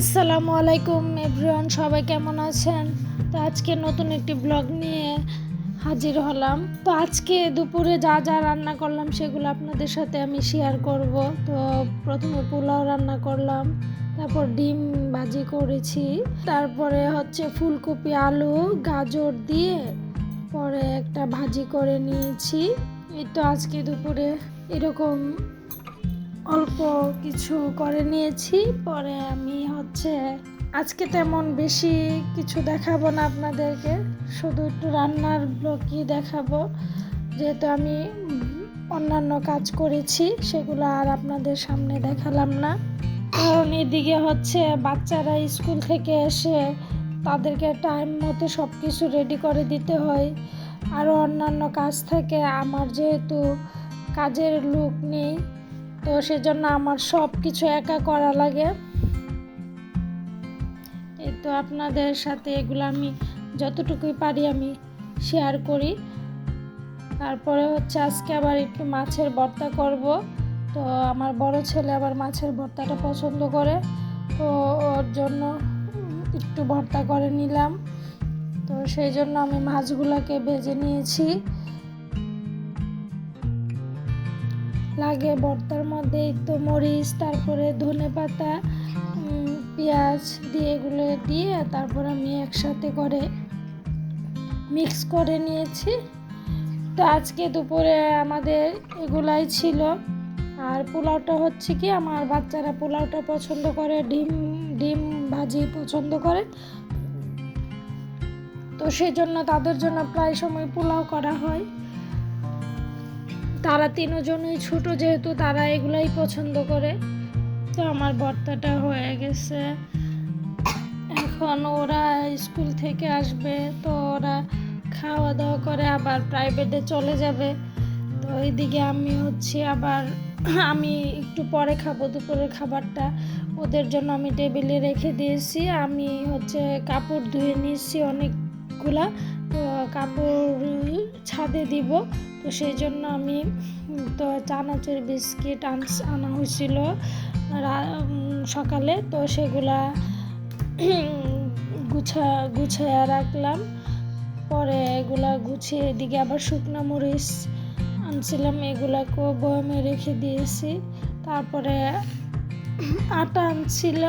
আসসালামু আলাইকুম এভরিওয়ান, সবাই কেমন আছেন? তো আজকে নতুন একটি ব্লগ নিয়ে হাজির হলাম। তো আজকে দুপুরে যা যা রান্না করলাম সেগুলো আপনাদের সাথে আমি শেয়ার করব। তো প্রথমে পোলাও রান্না করলাম, তারপর ডিম ভাজি করেছি, তারপরে হচ্ছে ফুলকপি, আলু, গাজর দিয়ে পরে একটা ভাজি করে নিয়েছি। এই তো আজকে দুপুরে এরকম অল্প কিছু করে নিয়েছি, পরে আমি হচ্ছে আজকে তেমন বেশি কিছু দেখাবো না আপনাদেরকে, শুধু একটু রান্নার ব্লগই দেখাবো। যেহেতু আমি অন্যান্য কাজ করেছি, সেগুলো আর আপনাদের সামনে দেখালাম না। কারণ এদিকে হচ্ছে বাচ্চারা স্কুল থেকে এসে তাদেরকে টাইম মতো সব কিছু রেডি করে দিতে হয়। আরও অন্যান্য কাজ থাকে, আমার যেহেতু কাজের লোক নেই তো সেজন্য আমার সব কিছু একা করা লাগে। এই তো আপনাদের সাথে এগুলো আমি যতটুকুই পারি আমি শেয়ার করি। তারপরে হচ্ছে আজকে আবার একটু মাছের ভর্তা করব। তো আমার বড় ছেলে আবার মাছের ভর্তাটা পছন্দ করে। তো ওর জন্য একটু ভর্তা করে নিলাম। তো সেই জন্য আমি মাছগুলোকে ভেজে নিয়েছি। লাগে, ভর্তার মধ্যে তো মরিচ, তারপরে ধনে পাতা পেঁয়াজ দিয়ে এগুলো দিয়ে তারপর আমি একসাথে করে মিক্স করে নিয়েছি। তো আজকে দুপুরে আমাদের এগুলাই ছিল। আর পোলাওটা হচ্ছে কি, আমার বাচ্চারা পোলাওটা পছন্দ করে, ডিম ডিম ভাজি পছন্দ করে। তো সেই জন্য তাদের জন্য প্রায় সময় পোলাও করা হয়। তারা তিনজনই ছোট যেহেতু তারা এগুলাই পছন্দ করে। তো আমার বর্তাটা হয়ে গেছে। এখন ওরা স্কুল থেকে আসবে, তো ওরা খাওয়া দাওয়া করে আবার প্রাইভেটে চলে যাবে। তো এইদিকে আমি হচ্ছে আবার, আমি একটু পরে খাব দুপুরের খাবারটা। ওদের জন্য আমি টেবিলে রেখে দিয়েছি। আমি হচ্ছে কাপড় ধুয়ে নিয়েছি অনেকগুলা। তো কাপড় ছাদে দিব। তো সেই জন্য আমি তো চানাচুর বিস্কিট আনা হয়েছিল সকালে। তো সেগুলা গুছা গুছায়া রাখলাম। পরে এগুলা গুছিয়ে এদিকে আবার শুকনো মরিচ আনছিলাম। এগুলাকেও বয়মে রেখে দিয়েছি। তারপরে আটা আনছিল,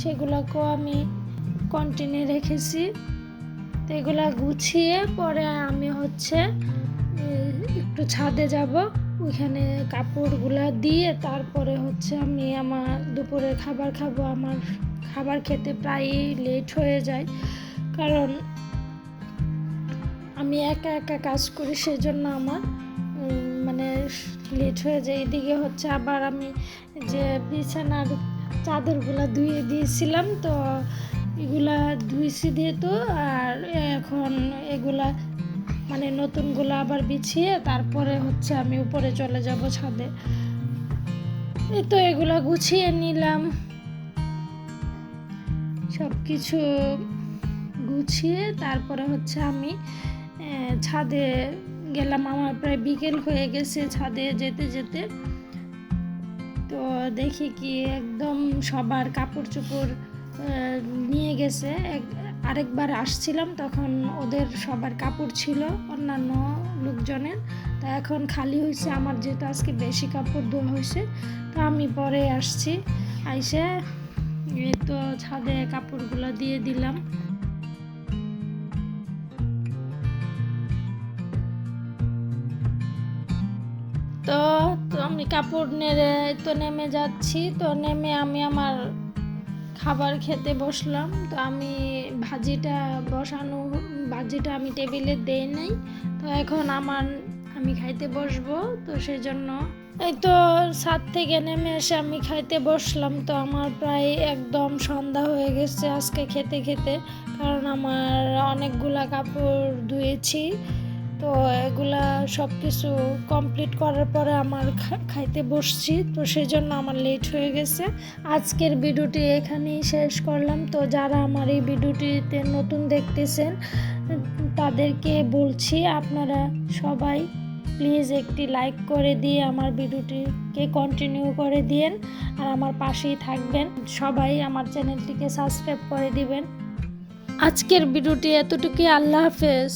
সেগুলোকেও আমি কন্টিনে রেখেছি। তো এগুলা গুছিয়ে পরে আমি হচ্ছে একটু ছাদে যাব, ওইখানে কাপড়গুলা দিয়ে তারপরে হচ্ছে আমি আমার দুপুরের খাবার খাব। আমার খাবার খেতে প্রায়ই লেট হয়ে যায়। কারণ আমি একা একা কাজ করি, সেজন্য আমার মানে লেট হয়ে যায়। এদিকে হচ্ছে আবার আমি যে বিছানার চাদরগুলা ধুয়ে দিয়েছিলাম, তো এগুলা ধুইছি দিয়ে তো আর এখন এগুলা মানে নতুনগুলো আবার বিছিয়ে তারপরে হচ্ছে আমি উপরে চলে যাব ছাদে। এই তো এগুলো গুছিয়ে নিলাম। সব কিছু গুছিয়ে তারপরে হচ্ছে আমি ছাদে গেলাম। আমার প্রায় বিকেল হয়ে গেছে ছাদে যেতে যেতে। তো দেখি কি একদম সবার কাপড় চোপড় নিয়ে গেছে। আরেকবার আসছিলাম, তখন ওদের সবার কাপড় ছিল অন্যান্য লোকজনের। তা এখন খালি হয়েছে আমার, যেহেতু আজকে বেশি কাপড় ধোয়া হয়েছে, তো আমি পরে আসছি। আইসে এই তো ছাদে কাপড়গুলো দিয়ে দিলাম। তো তো আমি কাপড় নেড়ে তো নেমে যাচ্ছি। তো নেমে আমি আমার খাবার খেতে বসলাম। তো আমি ভাজিটা বসানো ভাজিটা আমি টেবিলে দেই নাই। তো এখন আমার, আমি খাইতে বসবো। তো সেই জন্য এই তো ছাদ থেকে নেমে এসে আমি খাইতে বসলাম। তো আমার প্রায় একদম সন্ধ্যা হয়ে গেছে আজকে খেতে খেতে। কারণ আমার অনেকগুলা কাপড় ধুয়েছি। তো এগুলা সব কিছু কমপ্লিট করার পরে আমার খাইতে বসছি। তো সেই জন্য আমার লেট হয়ে গেছে। আজকের ভিডিওটি এখানেই শেষ করলাম। তো যারা আমার এই ভিডিওটিতে নতুন দেখতেছেন, তাদেরকে বলছি আপনারা সবাই প্লিজ একটি লাইক করে দিয়ে আমার ভিডিওটিকে কন্টিনিউ করে দিয়েন আর আমার পাশেই থাকবেন। সবাই আমার চ্যানেলটিকে সাবস্ক্রাইব করে দিবেন। আজকের ভিডিওটি এতটুকুই। আল্লাহ হাফেজ।